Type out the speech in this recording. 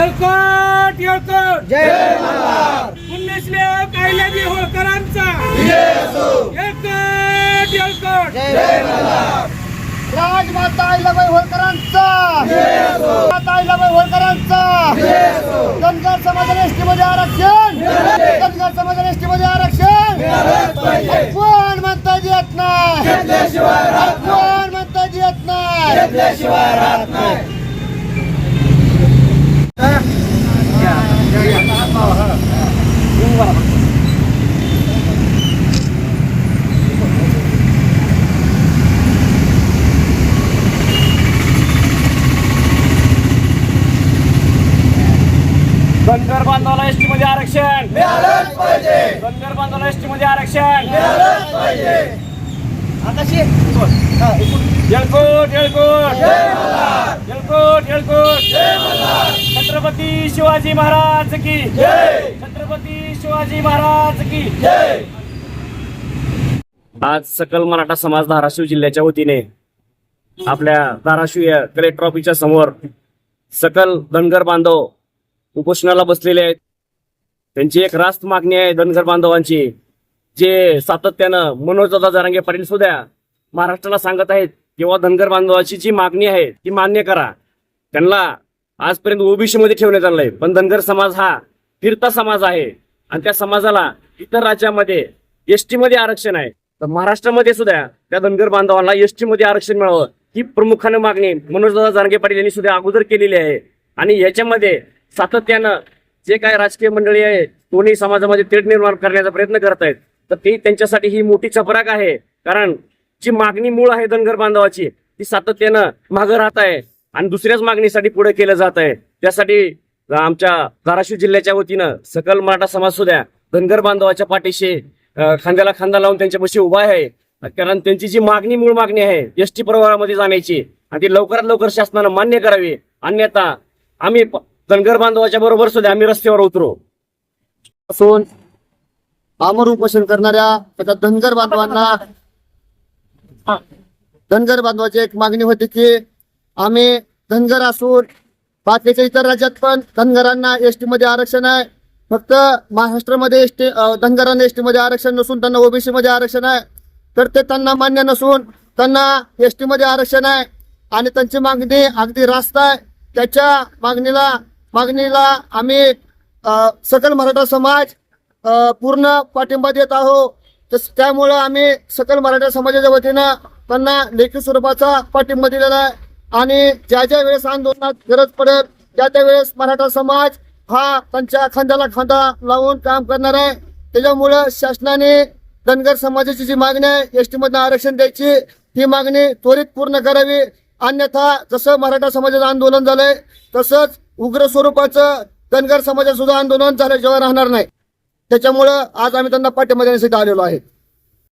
जळकोट येळकोट जय पुण्यश्लोक अहिल्याजी होळकरांचा येळकोट येळकोट जय राजमाता आईलाबाई होळकरांचा माता आईलाबाई होळकरांचा धनगर समाजाला एसटी मध्ये आरक्षण. धनगर समाजाला एसटी मध्ये आरक्षण. कोण म्हणता येत नाही. कोण म्हणता येत नाही. धनगर बांधवाला एसटी मध्ये आरक्षण धनगर बांधवाला एसटी मध्ये आरक्षण येळकोट येळकोट येळकोट येळकोट छत्रपती शिवाजी महाराज की छत्रपती शिवाजी महाराज की आज सकल मराठा समाज धाराशिव जिल्ह्याच्या वतीने आपल्या धाराशिव या कलेक्टर ऑफिसच्या समोर सकल धनगर बांधव उपोषणाला बसलेले आहेत. त्यांची एक रास्त मागणी आहे धनगर बांधवांची जे सातत्यानं मनोजदादा जरांगे पाटील सुद्धा महाराष्ट्राला सांगत आहेत किंवा धनगर बांधवाची जी मागणी आहे ती मान्य करा. त्यांना आजपर्यंत ओबीसी मध्ये ठेवण्यात आलंय पण धनगर समाज हा फिरता समाज आहे. आणि त्या समाजाला इतर राज्यामध्ये एसटी मध्ये आरक्षण आहे. तर महाराष्ट्रामध्ये सुद्धा त्या धनगर बांधवांना एसटी मध्ये आरक्षण मिळावं ही प्रमुखाने मागणी मनोजदादा जानगे पाटील यांनी सुद्धा अगोदर केलेली आहे. आणि याच्यामध्ये सातत्यानं जे काय राजकीय मंडळी आहे दोन्ही समाजामध्ये तेढ निर्माण करण्याचा प्रयत्न करत आहेत तर ती त्यांच्यासाठी ही मोठी चपराक आहे. कारण जी मागणी मूळ आहे धनगर बांधवाची ती सातत्यानं मागं राहत आहे. आणि दुसऱ्याच मागणीसाठी पुढे केलं जात आहे. त्यासाठी आमच्या धाराशिव जिल्ह्याच्या वतीनं सकल मराठा समाज सुद्धा धनगर बांधवाच्या पाठीशी खांद्याला खांदा लावून त्यांच्यापाशी उभा आहे. कारण त्यांची जी मागणी मूळ मागणी आहे एसटी प्रवाहामध्ये जाण्याची आणि ती लवकरात लवकर शासनानं मान्य करावी. अन्यथा आम्ही धनगर बांधवाच्या बरोबर सुद्धा आम्ही रस्त्यावर उतरू. असून आमर उपोषण करणाऱ्या त्या धनगर बांधवांना धनगर बांधवाची एक मागणी होती की आम्ही धनगर असून बाकीच्या इतर राज्यात पण धनगरांना एसटी मध्ये आरक्षण आहे. फक्त महाराष्ट्रामध्ये एसटी धनगरांना एसटी मध्ये आरक्षण नसून त्यांना ओबीसी मध्ये आरक्षण आहे. तर ते त्यांना मान्य नसून त्यांना एसटी मध्ये आरक्षण आहे आणि त्यांची मागणी अगदी रास्त आहे. त्याच्या मागणीला मागणीला आम्ही सकल मराठा समाज पूर्ण पाठिंबा देत आहोत. तस त्यामुळं आम्ही सकल मराठा समाजाच्या वतीनं त्यांना लेखी स्वरूपाचा पाठिंबा दिलेला आहे. आणि ज्या ज्या वेळेस आंदोलनात गरज पडेल त्या त्या वेळेस मराठा समाज हा त्यांच्या खांद्याला खांदा लावून काम करणार आहे त्याच्यामुळं शासनाने धनगर समाजाची जी मागणी आहे एसटी मधनं आरक्षण द्यायची ही मागणी त्वरित पूर्ण करावी. अन्यथा जसं मराठा समाजाचं आंदोलन झालंय तसंच उग्र स्वरूपाचं धनगर समाजात सुद्धा आंदोलन झाल्याशिवाय राहणार नाही. त्याच्यामुळं आज आम्ही त्यांना पाठिंबा देण्यासाठी आलेलो आहे.